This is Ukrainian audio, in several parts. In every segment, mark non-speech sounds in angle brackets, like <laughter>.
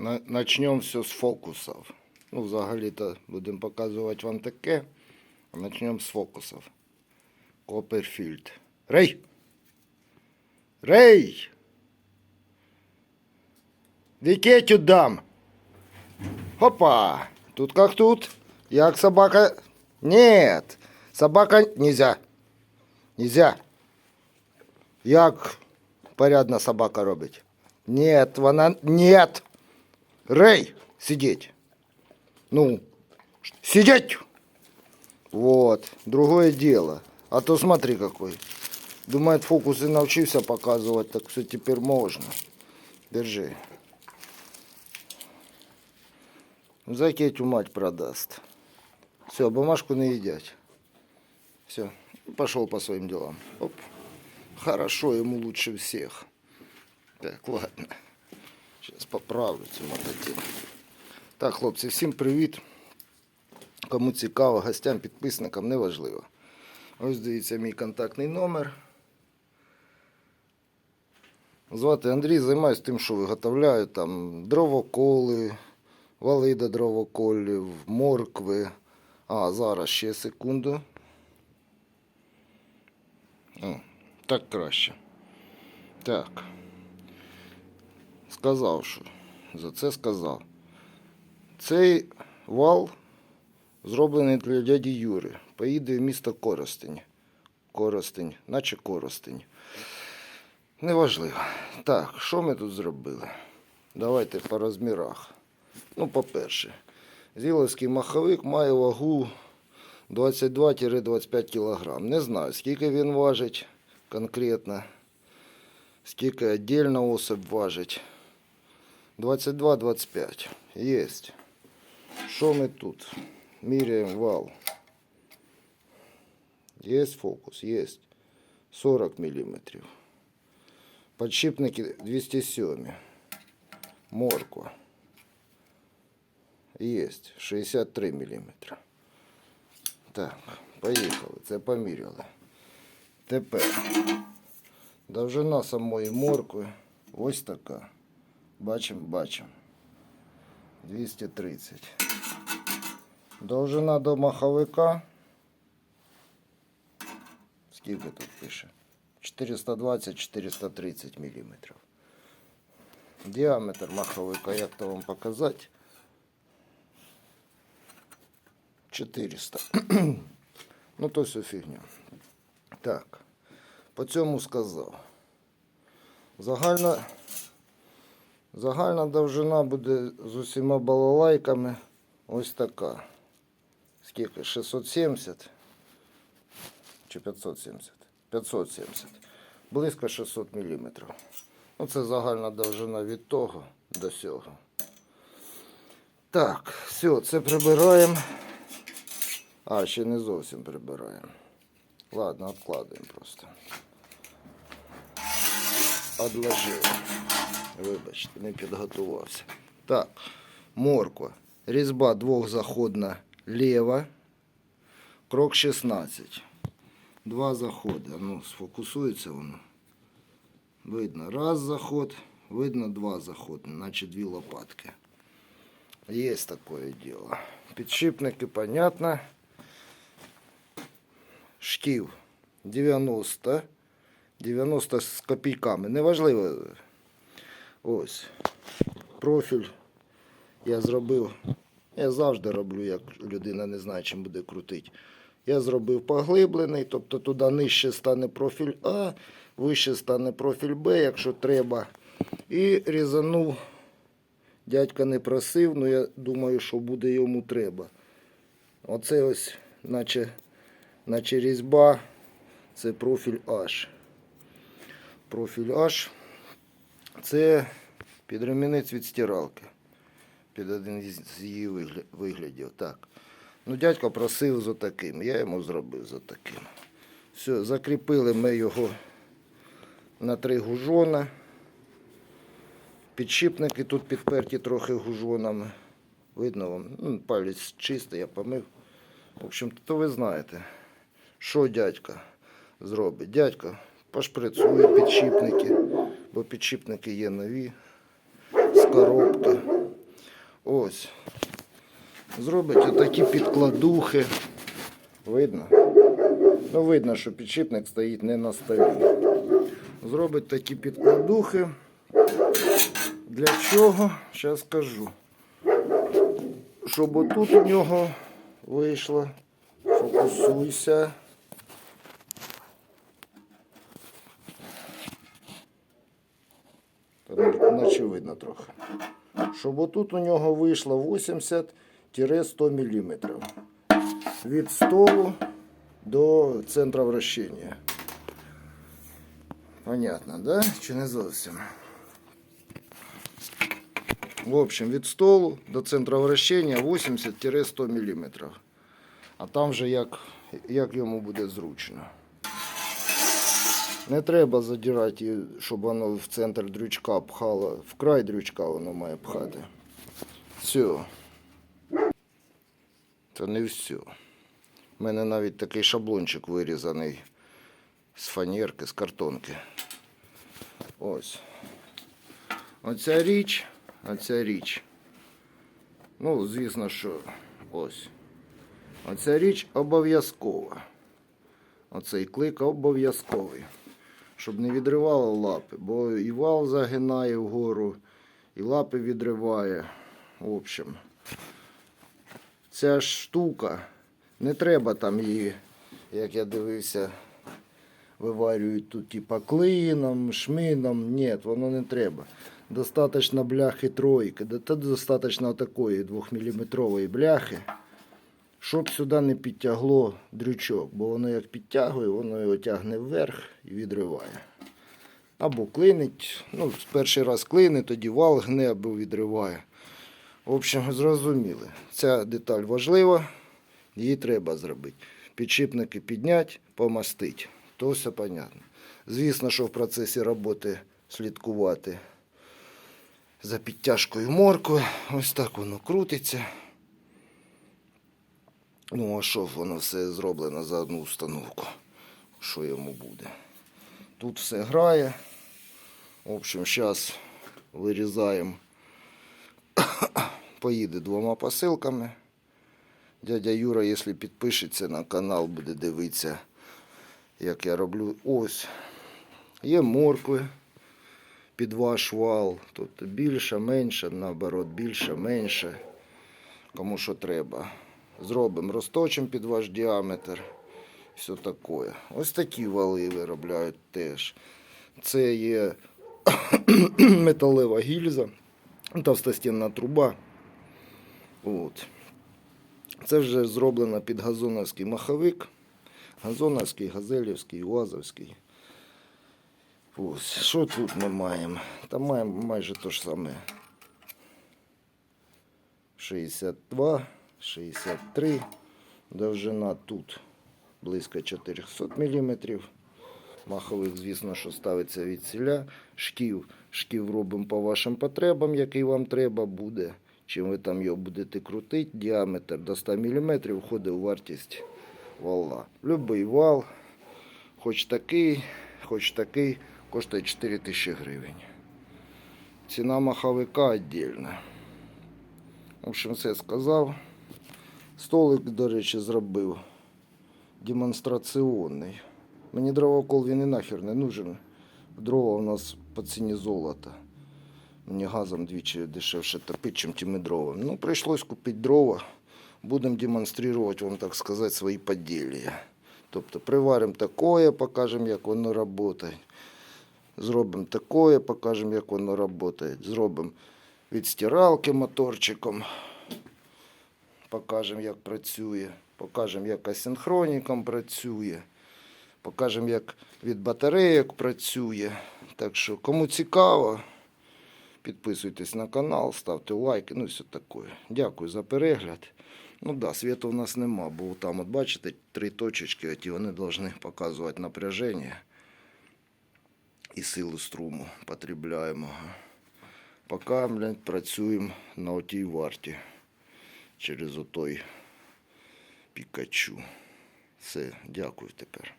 На- Начнемо все з фокусів. Ну, взагалі-то будемо показувати вам таке. А почнемо з фокусів. Копперфільд. Рей! Рей! Вікетю дам! Хопа! Тут как тут? Як собака? Нет! Собака нельзя. Нельзя. Як порядна собака робить? Нет, вона... Нет! Рей! Сидеть! Ну, сидеть! Вот, другое дело. А то смотри какой. Думает, фокусы научился показывать, так все теперь можно. Держи. За Кетю мать продаст. Все, бумажку не едят. Все, пошел по своим делам. Оп. Хорошо, ему лучше всех. Так, ладно. Сейчас поправлю цю мототину. Так, хлопці, всім привіт. Кому цікаво, гостям, підписникам, неважливо. Ось дивіться мій контактний номер. Звати Андрій, займаюся тим, що виготовляю там дровоколи, вали до дровоколів, моркви. А, зараз ще секунду. О, так краще. Так. Сказав, що за це сказав. Цей вал зроблений для дяді Юри. Поїде в місто Коростень. Коростень, наче Коростень. Неважливо. Так, що ми тут зробили? Давайте по розмірах. Ну, по-перше, зіловський маховик має вагу 22-25 кг. Не знаю, скільки він важить конкретно, скільки віддільна особь важить. 22-25. Єсть. Що ми тут? Міряємо вал. Є фокус, є. 40 мм. Подшипники 207. Морква. Є 63 мм. Так, поїхали. Це поміряли. Тепер довжина самої моркви ось така. Бачимо, бачимо. 230. Довжина до маховика. Скільки тут пише? 420-430 мм. Діаметр маховика, як то вам показати? 400. <clears throat> ну то все фігня. Так. По цьому сказав. Загальна, загальна довжина буде з усіма балалайками ось така. Скільки? 670 чи 570? 570. Близько 600 мм. Ну, це загальна довжина від того до сього. Так, все, це прибираємо. А, ще не зовсім прибираємо. Ладно, откладуємо просто. Одложив. Вибачте, не підготувався. Так, морква. Різьба двохзаходна ліва. Крок 16. Два заходи. Ну, сфокусується воно. Видно раз заход, видно два заходи, наче дві лопатки. Є таке діло. Підшипники, понятно. Шків 90. 90 з копійками. Неважливо. Ось. Профіль я зробив. Я завжди роблю, як людина не знає, чим буде крутити. Я зробив поглиблений, тобто туди нижче стане профіль А, вище стане профіль Б, якщо треба. І різанув. Дядька не просив, але я думаю, що буде йому треба. Оце ось, наче, наче різьба, це профіль H. Профіль H. Це підремінець від стиралки. Під один із її виглядів. Так. Ну, дядько просив за таким. Я йому зробив за таким. Все, закріпили ми його на три гужона. Підшипники тут підперті трохи гужонами. Видно вам, ну, палець чистий, я помив. В общем, то ви знаєте, що дядька зробить. Дядько пошприцює підшипники, бо підшипники є нові з коробки. Ось. Зробить отакі підкладухи. Видно? Ну, видно, що підшипник стоїть не на столі. Зробить такі підкладухи. Для чого? Зараз скажу. Щоб отут у нього вийшло. Фокусуйся. Та ну, видно трохи. Щоб отут у нього вийшло 80-100 мм. Від столу до центра вращення. Понятно, да? Чи не зовсім? В общем, від столу до центра вращення 80-100 мм. А там вже як, як йому буде зручно. Не треба задирати, щоб воно в центр дрючка пхало. В край дрючка воно має пхати. Все. Це не все. У мене навіть такий шаблончик вирізаний з фанерки, з картонки. Ось. Оця річ, оця річ. Ну, звісно, що ось. Оця річ обов'язкова. Оцей клик обов'язковий. Щоб не відривало лапи, бо і вал загинає вгору, і лапи відриває. В общем, ця штука, не треба там її, як я дивився, виварюють тут типа клином, шмином. Ні, воно не треба. Достаточно бляхи тройки, достаточно такої 2-мм бляхи, щоб сюди не підтягло дрючок, бо воно як підтягує, воно його тягне вверх і відриває. Або клинить, ну, перший раз клинить, тоді вал гне або відриває. В общем, зрозуміли. Ця деталь важлива, її треба зробити. Підшипники підняти, помастити. То все понятно. Звісно, що в процесі роботи слідкувати за підтяжкою моркви. Ось так воно крутиться. Ну, а що воно все зроблено за одну установку? Що йому буде? Тут все грає. В общем, зараз вирізаємо. <coughs> Поїде двома посилками. Дядя Юра, якщо підпишеться на канал, буде дивитися, як я роблю. Ось. Є моркви під ваш вал. Тобто більше, менше, наоборот, більше, менше. Кому що треба. Зробимо, розточимо під ваш діаметр. Все таке. Ось такі вали виробляють теж. Це є <coughs> металева гільза, товстостінна труба. От. Це вже зроблено під газоновський маховик. Газоновський, газелівський, уазовський. Ось. Що тут ми маємо? Та маємо майже те ж саме. 62, 63. Довжина тут близько 400 мм. Маховик, звісно, що ставиться від селя. Шків. Шків робимо по вашим потребам, який вам треба буде. Чим ви там його будете крутити, діаметр до 100 мм входить у вартість вала. Любий вал, хоч такий, хоч такий, коштує 4 тисячі гривень. Ціна маховика віддільна. В общем, все сказав. Столик, до речі, зробив демонстраційний. Мені дровокол він і нахер не нужен. Дрова у нас по ціні золота. Мені газом двічі дешевше топити, чим тими дровами. Ну, прийшлось купити дрова. Будемо демонструвати вам, так сказати, свої поділля. Тобто приваримо такое, покажемо, як воно працює. Зробимо такое, покажемо, як воно працює. Зробимо від стиралки моторчиком. Покажемо, як працює. Покажемо, як асинхроніком працює. Покажемо, як від батарейок працює. Так що, кому цікаво, підписуйтесь на канал, ставте лайки, ну і все таке. Дякую за перегляд. Ну да, світу в нас нема, бо там, от бачите, три точечки, оті, вони повинні показувати напряження і силу струму потребляємого. Поки, блядь, працюємо на отій варті через отой Пікачу. Все, дякую тепер.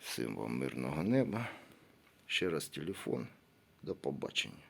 Всім вам мирного неба. Ще раз телефон. До побачення.